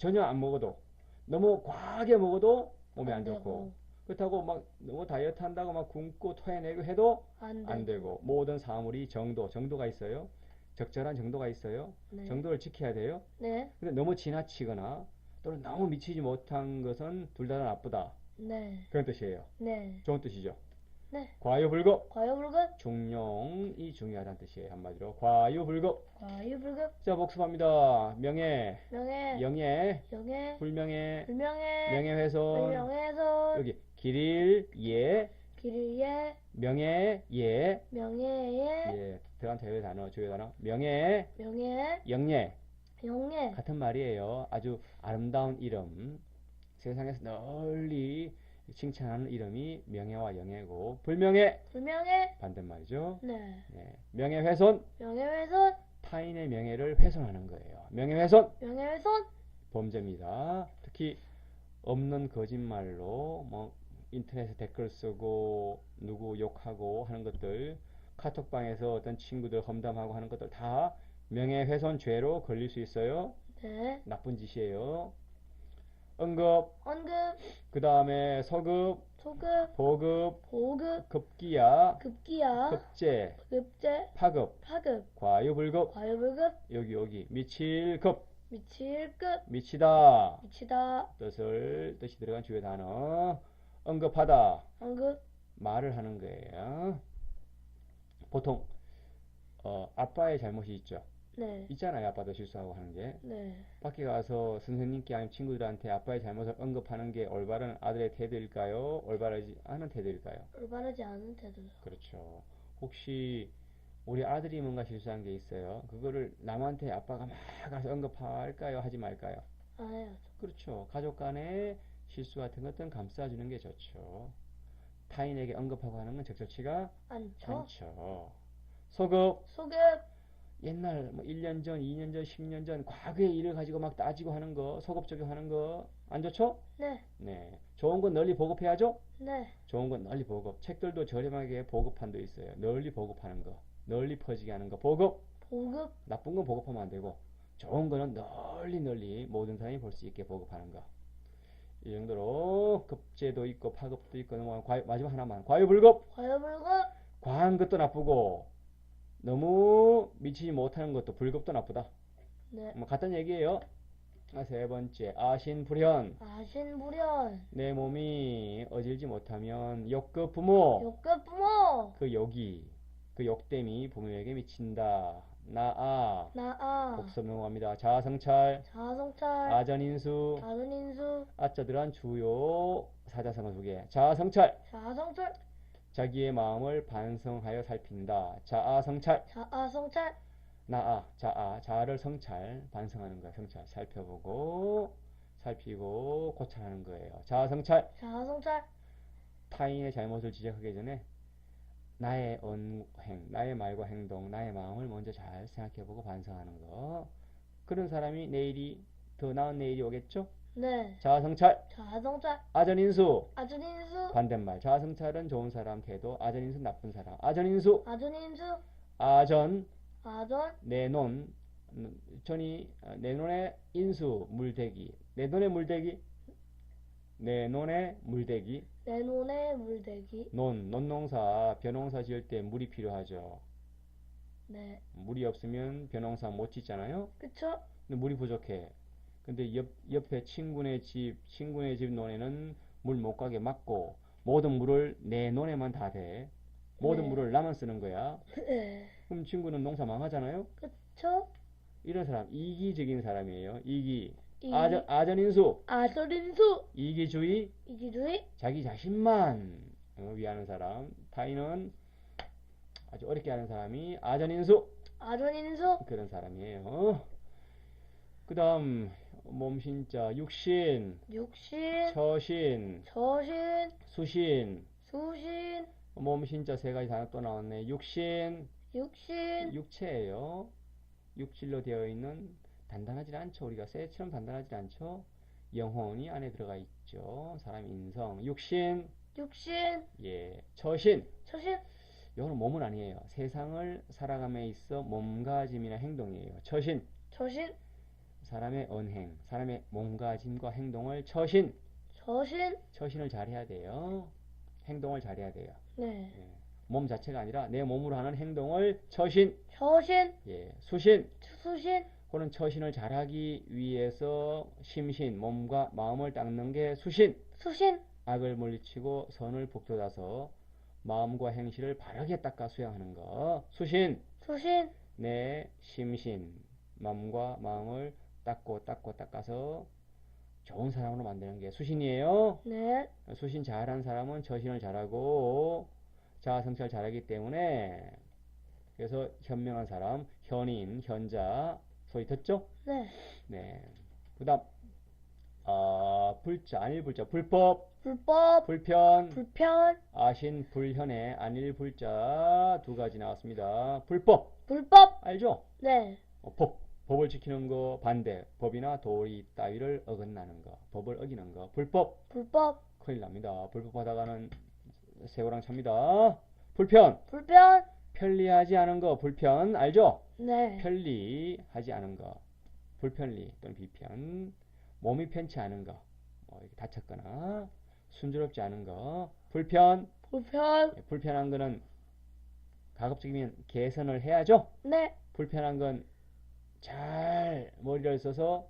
전혀 안 먹어도 너무 과하게 먹어도 몸에 안, 안 좋고. 그렇다고 막 너무 다이어트 한다고 막 굶고 토해내고 해도 안, 안 되고 모든 사물이 정도 정도가 있어요. 적절한 정도가 있어요. 네. 정도를 지켜야 돼요. 네. 근데 너무 지나치거나 또는 너무 미치지 못한 것은 둘 다 나쁘다. 네. 그런 뜻이에요. 네. 좋은 뜻이죠. 네. 과유불급, 과유불급. 중용이 중요하다는 뜻이에요. 한마디로 과유불급. 과유불급. 자 복습합니다. 명예, 명예. 영예, 영예. 불명예, 불명예. 명예훼손. 불명예훼손. 여기 길일 예, 길예. 명예 예, 명예 예. 예. 들어간 대외 단어, 주요 단어. 명예, 명예. 영예 영예. 같은 말이에요. 아주 아름다운 이름. 세상에서 널리 칭찬하는 이름이 명예와 영예고 불명예 불명예. 반대말이죠. 네. 네. 명예훼손 명예훼손. 타인의 명예를 훼손하는 거예요. 명예훼손 명예훼손. 범죄입니다. 특히 없는 거짓말로 뭐 인터넷에 댓글 쓰고 누구 욕하고 하는 것들 카톡방에서 어떤 친구들 험담하고 하는 것들 다 명예훼손 죄로 걸릴 수 있어요. 네. 나쁜 짓이에요. 언급, 언급. 그 다음에 서급, 소급. 보급, 보급. 급기야, 급기야. 급제, 급제. 파급, 파급. 과유불급, 과유불급. 여기 여기 미칠급, 미칠급. 미치다 미치다. 뜻을 뜻이 들어간 주요 단어 언급하다 언급. 말을 하는 거예요. 보통 어, 아빠의 잘못이 있죠. 네. 있잖아요. 아빠도 실수하고 하는 게. 네. 밖에 가서 선생님께 아니면 친구들한테 아빠의 잘못을 언급하는 게 올바른 아들의 태도일까요? 올바르지 않은 태도일까요? 올바르지 않은 태도. 그렇죠. 혹시 우리 아들이 뭔가 실수한 게 있어요. 그거를 남한테 아빠가 막 가서 언급할까요? 하지 말까요? 안 해야죠. 그렇죠. 가족 간의 실수 같은 것들은 감싸주는 게 좋죠. 타인에게 언급하고 하는 건 적절치가 않죠. 않죠. 소급, 소급. 옛날 뭐 1년 전, 2년 전, 10년 전 과거의 일을 가지고 막 따지고 하는 거, 소급 적용하는 거 안 좋죠? 네. 네. 좋은 건 널리 보급해야죠? 네. 좋은 건 널리 보급. 책들도 저렴하게 보급판도 있어요. 널리 보급하는 거. 널리 퍼지게 하는 거. 보급. 보급. 나쁜 건 보급하면 안 되고 좋은 거는 널리 널리 모든 사람이 볼 수 있게 보급하는 거. 이 정도로 급제도 있고 파급도 있고 넘어가면 과유, 마지막 하나만 과유불급. 과유불급. 과한 것도 나쁘고 너무 미치지 못하는 것도 불급도 나쁘다. 네. 뭐 같은 얘기예요. 아, 세 번째 아신불현. 아신불현. 내 몸이 어질지 못하면 욕급 부모. 욕급 부모. 그 욕이 그 욕됨이 부모에게 미친다. 나아 나아. 복습 넘어갑니다. 자아성찰 자아성찰. 아전인수 자은인수. 아자 들어간 주요 사자성어 두 개. 자아성찰 자아성찰. 자기의 마음을 반성하여 살핀다. 자아 성찰 자아 성찰. 나아 자아 자아를 성찰 반성하는 거야. 성찰 살펴보고 살피고 고찰하는 거예요. 자아 성찰 자아 성찰. 타인의 잘못을 지적하기 전에 나의 언행, 나의 말과 행동, 나의 마음을 먼저 잘 생각해보고 반성하는 거. 그런 사람이 내일이 더 나은 내일이 오겠죠? 네. 자아성찰, 자아성찰. 아전인수. 아준인수. 반대말. 자아성찰은 좋은 사람 태도, 아전인수 나쁜 사람. 아전인수, 아준인수. 아전, 아전. 내논, 음, 전이 아, 내논의 인수, 물대기. 내논의 물대기, 내논의 물대기. 내 눈에 물대기. 논, 논농사, 벼농사 지을 때 물이 필요하죠. 네. 물이 없으면 벼농사 못 짓잖아요. 그쵸? 근데 물이 부족해. 근데 옆, 옆에 친구네 집, 친구네 집 논에는 물 못 가게 막고 모든 물을 내 논에만 다 대. 모든 네. 물을 나만 쓰는 거야. 네. 그럼 친구는 농사 망하잖아요. 그쵸? 이런 사람 이기적인 사람이에요. 이기. 이 아전, 아전인수. 아전인수. 이기주의. 이기주의. 자기 자신만 어, 위하는 사람. 타인은 아주 어렵게 하는 사람이 아전인수. 아전인수. 그런 사람이에요. 그 다음, 몸신자, 육신, 육신. 처신, 저신. 수신, 수신. 몸신자 세 가지 단어 또 나왔네. 육신, 육신. 육체예요. 육질로 되어 있는 단단하지 않죠. 우리가 쇠처럼 단단하지 않죠. 영혼이 안에 들어가 있죠. 사람 인성, 육신, 육신. 예, 처신. 처신. 이거는 몸은 아니에요. 세상을 살아감에 있어 몸가짐이나 행동이에요. 처신. 저신. 사람의 언행, 사람의 몸가짐과 행동을 처신, 처신. 처신을 잘해야 돼요. 행동을 잘해야 돼요. 네. 예. 몸 자체가 아니라 내 몸으로 하는 행동을 처신, 처신. 예, 수신. 수신. 그런 처신을 잘하기 위해서 심신, 몸과 마음을 닦는 게 수신. 수신. 악을 물리치고 선을 북돋아서 마음과 행실을 바르게 닦아 수양하는 거. 수신. 수신. 내 심신, 마음과 마음을 닦고 닦고 닦아서 좋은 사람으로 만드는 게 수신이에요. 네. 수신 잘한 사람은 처신을 잘하고 자아 성찰 잘하기 때문에 그래서 현명한 사람, 현인, 현자 소리 듣죠? 네. 네. 그다음 아 불자 아닐 불자 불법 불법. 불편 불편. 아신 불현에 아닐 불자 두 가지 나왔습니다. 불법 불법. 알죠? 네. 어, 법 법을 지키는 거 반대 법이나 도리 따위를 어긋나는 거 법을 어기는 거 불법 불법. 큰일 납니다. 불법하다가는 세고랑 찹니다. 불편 불편. 편리하지 않은 거 불편 알죠? 네. 편리하지 않은 거 불편리 또는 비편 몸이 편치 않은 거 뭐 다쳤거나 순조롭지 않은 거 불편 불편. 예, 불편한 거는 가급적이면 개선을 해야죠. 네. 불편한 건 잘 머리를 써서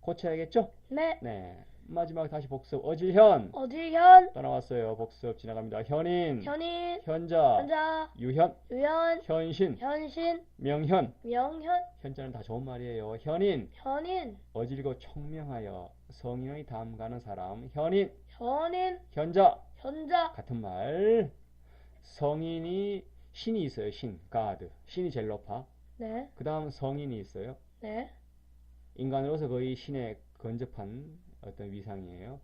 고쳐야겠죠? 네. 네. 마지막 다시 복습. 어질현. 어질현. 또 나왔어요. 복습 지나갑니다. 현인. 현인. 현자. 현자. 유현. 유현. 현신. 현신. 명현. 명현. 현자는 다 좋은 말이에요. 현인. 현인. 어질고 총명하여 성인의 담 가는 사람. 현인. 현인. 현자. 현자. 같은 말. 성인이 신이 있어요. 신. 가드. 신이 제일 높아. 네. 그 다음 성인이 있어요. 네. 인간으로서 거의 신에 근접한 어떤 위상이에요.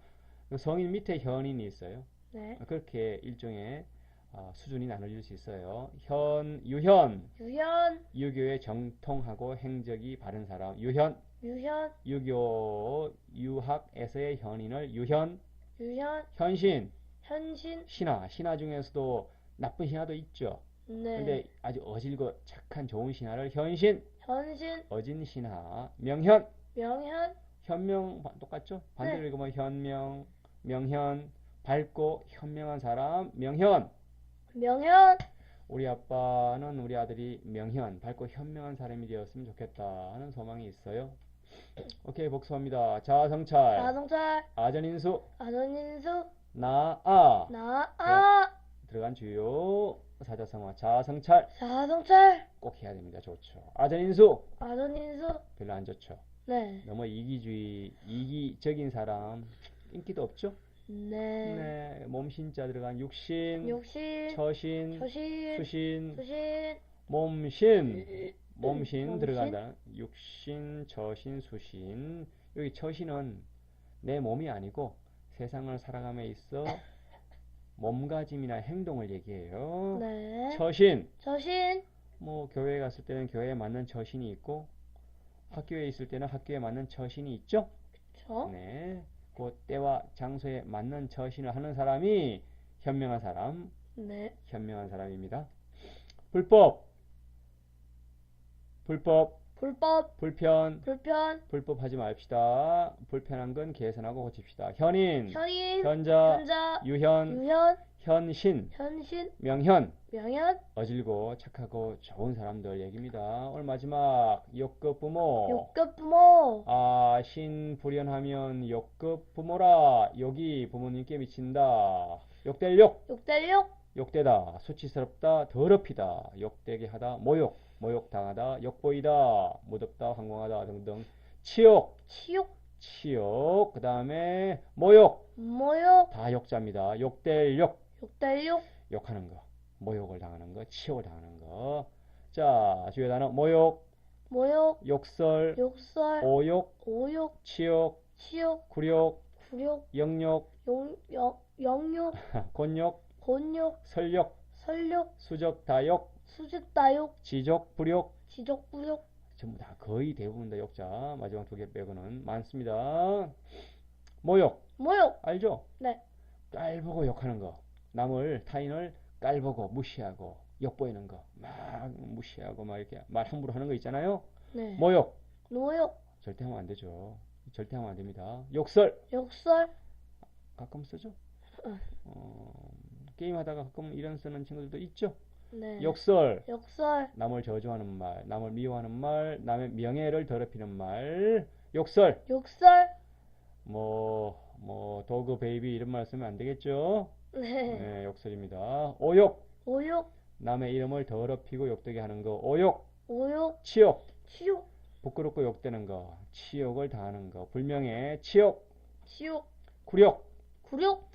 그 성인 밑에 현인이 있어요. 네. 그렇게 일종의 어, 수준이 나눠질 수 있어요. 현, 유현, 유현. 유교에 정통하고 행적이 바른 사람. 유현, 유현. 유교 유학에서의 현인을 유현, 유현. 현신, 현신. 신하, 신하 중에서도 나쁜 신하도 있죠. 네. 근데 아주 어질고 착한 좋은 신하를 현신, 현신. 어진 신하, 명현, 명현. 현명 바- 똑같죠? 반대로 네. 읽으면 현명, 명현, 밝고 현명한 사람, 명현. 명현. 우리 아빠는 우리 아들이 명현, 밝고 현명한 사람이 되었으면 좋겠다 하는 소망이 있어요. 오케이, 복수합니다. 자성찰, 자동차. 아전인수, 아전인수. 나아. 나아. 들어간 주요 사자성어 자성찰 자동차. 꼭 해야 됩니다. 좋죠. 아전인수 아전인수. 별로 안 좋죠. 네. 너무 이기주의, 이기적인 사람 인기도 없죠. 네. 네, 몸신자 들어간 육신, 욕심. 처신, 초신. 수신, 수신. 몸신, 몸신 몸신? 들어간다. 육신, 처신, 수신. 여기 처신은 내 몸이 아니고 세상을 살아감에 있어 몸가짐이나 행동을 얘기해요. 네. 처신, 처신. 뭐 교회에 갔을 때는 교회에 맞는 처신이 있고 학교에 있을 때는 학교에 맞는 처신이 있죠. 저. 네, 그 때와 장소에 맞는 처신을 하는 사람이 현명한 사람, 네. 현명한 사람입니다. 불법, 불법, 불법. 불편, 불편. 불법하지 맙시다. 불편한 건 개선하고 고칩시다. 현인, 현인. 현자, 현자. 유현, 유현. 현신, 현신. 명현, 명현. 어질고 착하고 좋은 사람들 얘기입니다. 오늘 마지막 역급 부모. 욕급 부모. 아, 신 불연하면 역급 부모라. 욕이 부모님께 미친다. 욕될 욕, 욕될 욕. 욕되다. 수치스럽다. 더럽히다. 욕되게 하다. 모욕, 모욕당하다. 욕보이다. 무덥다. 황공하다. 등등. 치욕, 치욕. 치욕. 그 다음에 모욕. 모욕. 다 욕자입니다. 욕될 욕, 욕될 욕. 욕하는 거. 모욕을 당하는 거. 치욕을 당하는 거. 자, 주요 단어 모욕, 모욕. 욕설, 욕설. 오욕, 오욕. 치욕, 치욕. 굴욕, 굴욕. 영욕, 용, 영, 영욕. 곤욕, 곤욕. 설욕, 설욕. 수적, 다욕, 수직다욕. 지적, 불욕 지적부욕. 전부 다 거의 대부분 다 욕자 마지막 두 개 빼고는 많습니다. 모욕 모욕. 알죠? 네. 깔보고 욕하는 거 남을 타인을 깔보고 무시하고 욕보이는 거 막 무시하고 막 이렇게 말 함부로 하는 거 있잖아요. 네. 모욕 노욕. 절대 하면 안 되죠. 절대 하면 안 됩니다. 욕설 욕설, 가끔 쓰죠. 응. 어, 게임하다가 가끔 이런 쓰는 친구들도 있죠. 네. 욕설 욕설, 남을 저주하는 말, 남을 미워하는 말, 남의 명예를 더럽히는 말, 욕설 욕설, 뭐, 뭐, 도그 베이비 이런 말 쓰면 안 되겠죠? 네. 네, 욕설입니다. 오욕, 오욕, 남의 이름을 더럽히고 욕되게 하는 거. 오욕, 오욕, 치욕, 치욕, 부끄럽고 욕되는 거. 치욕을 당하는 거. 불명예, 치욕, 치욕, 굴욕. 굴욕,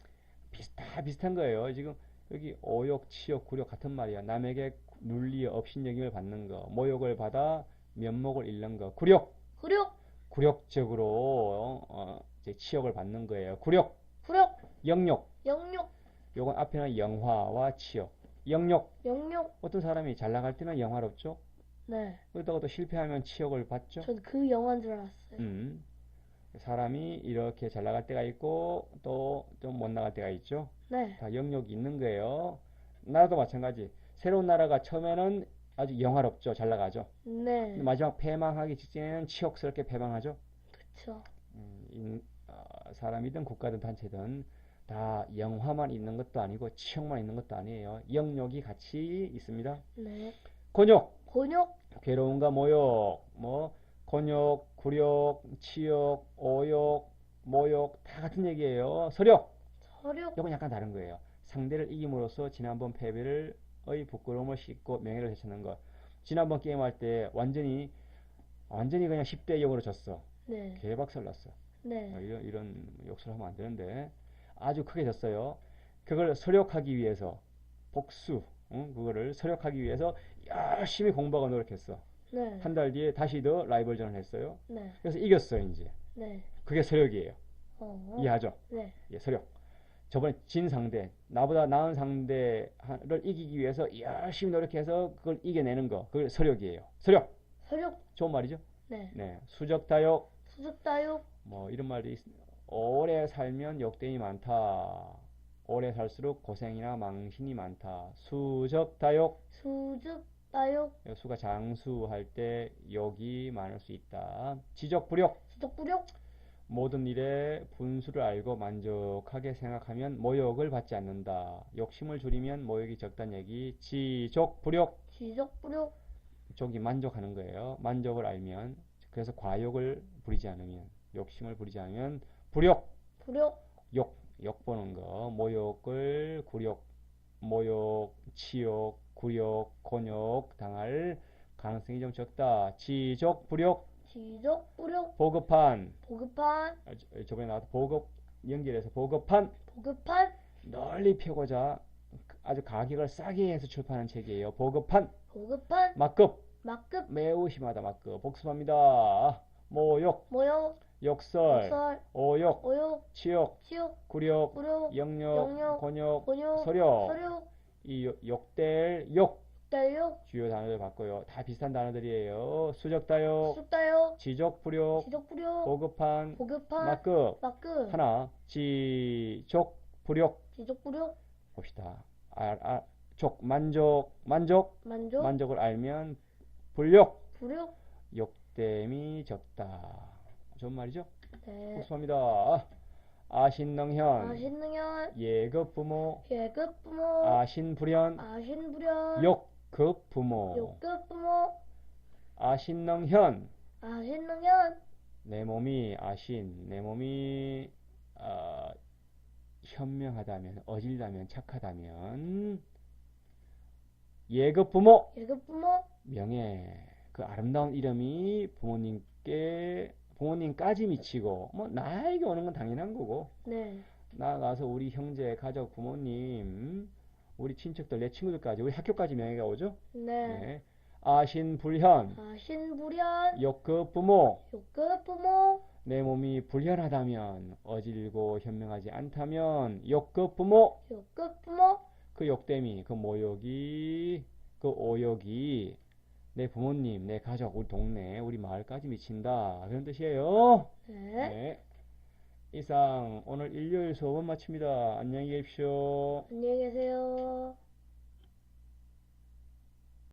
비슷, 다 비슷한 거예요. 지금 여기 오욕, 치욕, 굴욕 같은 말이야. 남에게 눌리 업신여김을 받는 거. 모욕을 받아 면목을 잃는 거. 굴욕, 굴욕, 굴욕적으로 어, 이제 치욕을 받는 거예요. 굴욕, 굴욕, 영욕. 영욕, 요건 앞에는 영화와 치욕. 영욕. 영욕. 어떤 사람이 잘 나갈 때는 영화롭죠. 네. 그러다가 또 실패하면 치욕을 받죠. 전 그 영화인 줄 알았어요. 음. 사람이 이렇게 잘 나갈 때가 있고 또 좀 못 나갈 때가 있죠. 네. 다 영역이 있는 거예요. 나라도 마찬가지. 새로운 나라가 처음에는 아주 영화롭죠. 잘 나가죠. 네. 마지막 패망하기 직전에는 치욕스럽게 패망하죠. 그쵸. 음, 인- 어, 사람이든 국가든 단체든 다 영화만 있는 것도 아니고 치욕만 있는 것도 아니에요. 영역이 같이 있습니다. 네. 곤욕, 곤욕, 괴로움과 모욕, 뭐 곤욕, 굴욕, 치욕, 오욕, 모욕 다 같은 얘기예요. 서력, 서욕, 이건 약간 다른 거예요. 상대를 이김으로써 지난번 패배를 의 부끄러움을 씻고 명예를 되찾는 것. 지난번 게임할 때 완전히 완전히 그냥 10대 0으로 졌어. 네. 개박살 났어. 어, 네. 이런 이런 욕설 하면 안 되는데 아주 크게 졌어요. 그걸 서력하기 위해서 복수, 응? 그거를 서력하기 위해서 열심히 공부하고 노력했어. 네. 한달 뒤에 다시 더 라이벌전을 했어요. 네. 그래서 이겼어요, 이제. 네. 그게 서력이에요. 어. 이해하죠? 네. 예, 서력. 저번에 진 상대, 나보다 나은 상대를 이기기 위해서 열심히 노력해서 그걸 이겨내는 거, 그게 서력이에요. 서력. 서욕, 좋은 말이죠? 네. 네. 수적다욕, 수줍다욕, 뭐 이런 말이 있, 오래 살면 욕됨이 많다. 오래 살수록 고생이나 망신이 많다. 수적다욕, 수줍다욕, 수가 장수할 때 욕이 많을 수 있다. 지적불욕, 지적불욕, 모든 일에 분수를 알고 만족하게 생각하면 모욕을 받지 않는다. 욕심을 줄이면 모욕이 적다는 얘기. 지족불욕, 지적불욕, 쪽이 만족하는 거예요. 만족을 알면 그래서 과욕을 부리지 않으면 욕심을 부리지 않으면 불욕, 불욕, 욕, 욕 보는 거, 모욕을 굴욕, 모욕, 치욕, 굴욕, 곤욕 당할 가능성이 좀 적다. 지족, 불욕, 지적불욕, 보급한, 보급한, 아, 저- 저번에 나왔던 보급 연결해서 보급한. 보급한, 널리 펴고자 아주 가격을 싸게 해서 출판한 책이에요. 보급한, 보급한, 막급, 막급, 매우 심하다, 막급. 복습합니다. 모욕, 모욕, 욕설, 욕설, 오욕, 오욕, 치욕, 치욕, 영욕, 영욕, 곤욕, 곤욕, 서력. 서욕, 이 욕- 욕될 욕 대욕, 주요 단어들 바꿔요. 다 비슷한 단어들이에요. 수적다욕, 수다욕, 지적불욕, 지적불욕, 보급한, 보급한, 막급. 막급, 하나, 지족불욕 지적불욕, 봅시다. 아, 아, 족, 만족, 만족, 만족, 만족을 알면 불욕, 불욕, 욕됨이 적다. 좋은 말이죠? 네. 복습합니다. 아신능현, 아신능현, 예급 부모, 예급 부모, 아신불현, 아신불현, 욕 급 부모, 욕급부모, 아신능현, 아신능현, 내 몸이 아신, 내 몸이 어, 현명하다면, 어질다면, 착하다면. 예급 부모, 예급 부모, 명예, 그 아름다운 이름이 부모님께 부모님까지 미치고 뭐 나에게 오는 건 당연한 거고. 네, 나아가서 우리 형제, 가족, 부모님, 우리 친척들, 내 친구들까지 우리 학교까지 명예가 오죠. 네, 네. 아신불현, 아신불현, 역급 부모, 욕급 부모, 내 몸이 불현하다면 어질고 현명하지 않다면 역급 부모, 욕급 부모, 그 욕됨이, 그 모욕이, 그 오욕이 내 부모님, 내 가족, 우리 동네, 우리 마을까지 미친다. 그런 뜻이에요. 네, 네. 이상 오늘 일요일 수업은 마칩니다. 안녕히 계십시오. 안녕히 계세요.